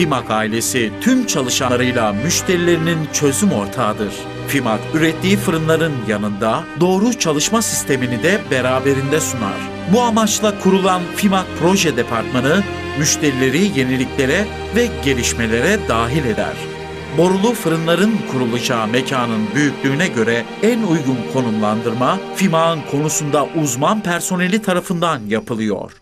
FİMAK ailesi tüm çalışanlarıyla müşterilerinin çözüm ortağıdır. FİMAK ürettiği fırınların yanında doğru çalışma sistemini de beraberinde sunar. Bu amaçla kurulan FİMAK Proje Departmanı müşterileri yeniliklere ve gelişmelere dahil eder. Borulu fırınların kurulacağı mekanın büyüklüğüne göre en uygun konumlandırma FİMAK'ın konusunda uzman personeli tarafından yapılıyor.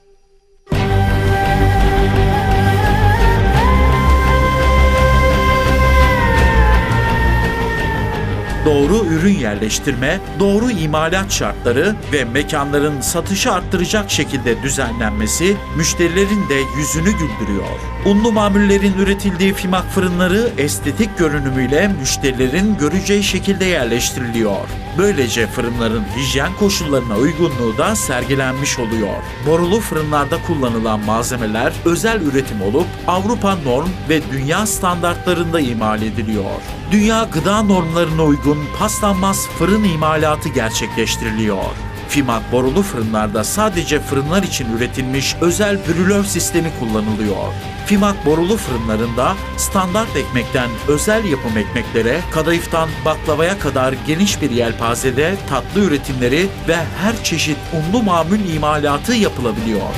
Doğru ürün yerleştirme, doğru imalat şartları ve mekanların satışı arttıracak şekilde düzenlenmesi müşterilerin de yüzünü güldürüyor. Unlu mamullerin üretildiği fimak fırınları estetik görünümüyle müşterilerin göreceği şekilde yerleştiriliyor. Böylece fırınların hijyen koşullarına uygunluğu da sergilenmiş oluyor. Borulu fırınlarda kullanılan malzemeler özel üretim olup Avrupa norm ve dünya standartlarında imal ediliyor. Dünya gıda normlarına uygun paslanmaz fırın imalatı gerçekleştiriliyor. Fimak borulu fırınlarda sadece fırınlar için üretilmiş özel brülör sistemi kullanılıyor. Fimak borulu fırınlarında standart ekmekten özel yapım ekmeklere, kadayıftan baklavaya kadar geniş bir yelpazede tatlı üretimleri ve her çeşit unlu mamul imalatı yapılabiliyor.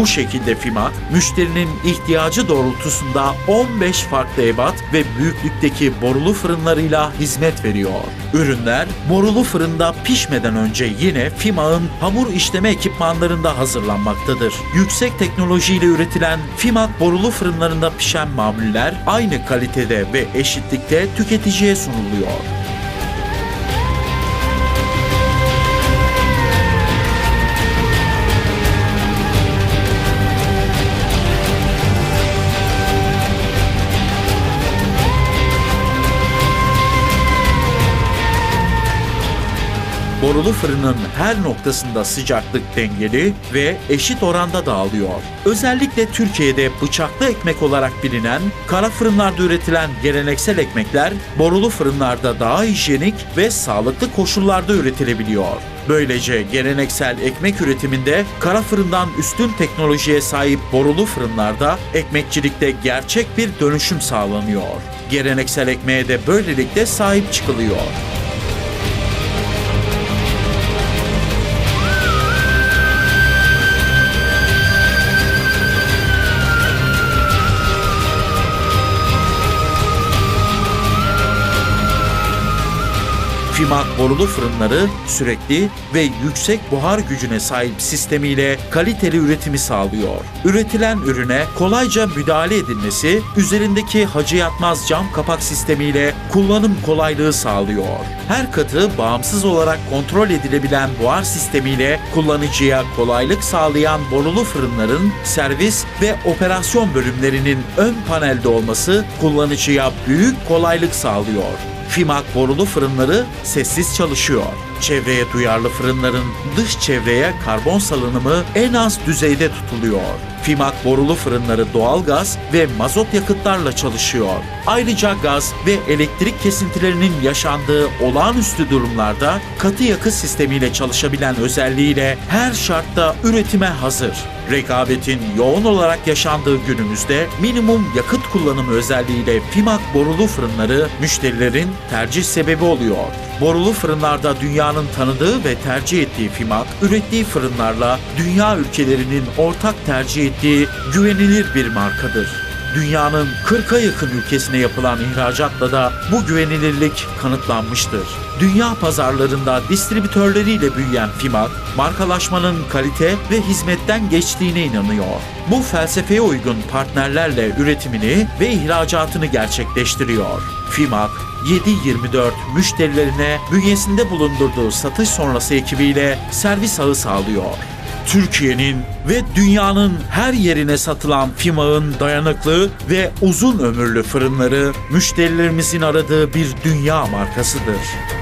Bu şekilde FİMA, müşterinin ihtiyacı doğrultusunda 15 farklı ebat ve büyüklükteki borulu fırınlarıyla hizmet veriyor. Ürünler borulu fırında pişmeden önce yine FİMA'nın hamur işleme ekipmanlarında hazırlanmaktadır. Yüksek teknolojiyle üretilen FİMA borulu fırınlarında pişen mamuller aynı kalitede ve eşitlikte tüketiciye sunuluyor. Borulu fırının her noktasında sıcaklık dengeli ve eşit oranda dağılıyor. Özellikle Türkiye'de bıçaklı ekmek olarak bilinen kara fırınlarda üretilen geleneksel ekmekler borulu fırınlarda daha hijyenik ve sağlıklı koşullarda üretilebiliyor. Böylece geleneksel ekmek üretiminde kara fırından üstün teknolojiye sahip borulu fırınlarda ekmekçilikte gerçek bir dönüşüm sağlanıyor. Geleneksel ekmeğe de böylelikle sahip çıkılıyor. Fimak borulu fırınları sürekli ve yüksek buhar gücüne sahip sistemiyle kaliteli üretimi sağlıyor. Üretilen ürüne kolayca müdahale edilmesi, üzerindeki hacı yatmaz cam kapak sistemiyle kullanım kolaylığı sağlıyor. Her katı bağımsız olarak kontrol edilebilen buhar sistemiyle kullanıcıya kolaylık sağlayan borulu fırınların servis ve operasyon bölümlerinin ön panelde olması kullanıcıya büyük kolaylık sağlıyor. Fimak borulu fırınları sessiz çalışıyor. Çevreye duyarlı fırınların dış çevreye karbon salınımı en az düzeyde tutuluyor. Fimak borulu fırınları doğalgaz ve mazot yakıtlarla çalışıyor. Ayrıca gaz ve elektrik kesintilerinin yaşandığı olağanüstü durumlarda katı yakıt sistemiyle çalışabilen özelliğiyle her şartta üretime hazır. Rekabetin yoğun olarak yaşandığı günümüzde minimum yakıt kullanımı özelliğiyle Fimak borulu fırınları müşterilerin tercih sebebi oluyor. Borulu fırınlarda dünyanın tanıdığı ve tercih ettiği Fimak, ürettiği fırınlarla dünya ülkelerinin ortak tercih ettiği güvenilir bir markadır. Dünyanın 40'a yakın ülkesine yapılan ihracatla da bu güvenilirlik kanıtlanmıştır. Dünya pazarlarında distribütörleriyle büyüyen Fimak, markalaşmanın kalite ve hizmetten geçtiğine inanıyor. Bu felsefeye uygun partnerlerle üretimini ve ihracatını gerçekleştiriyor. Fimak, 7-24 müşterilerine bünyesinde bulundurduğu satış sonrası ekibiyle servis ağı sağlıyor. Türkiye'nin ve dünyanın her yerine satılan Fimağ'ın dayanıklı ve uzun ömürlü fırınları müşterilerimizin aradığı bir dünya markasıdır.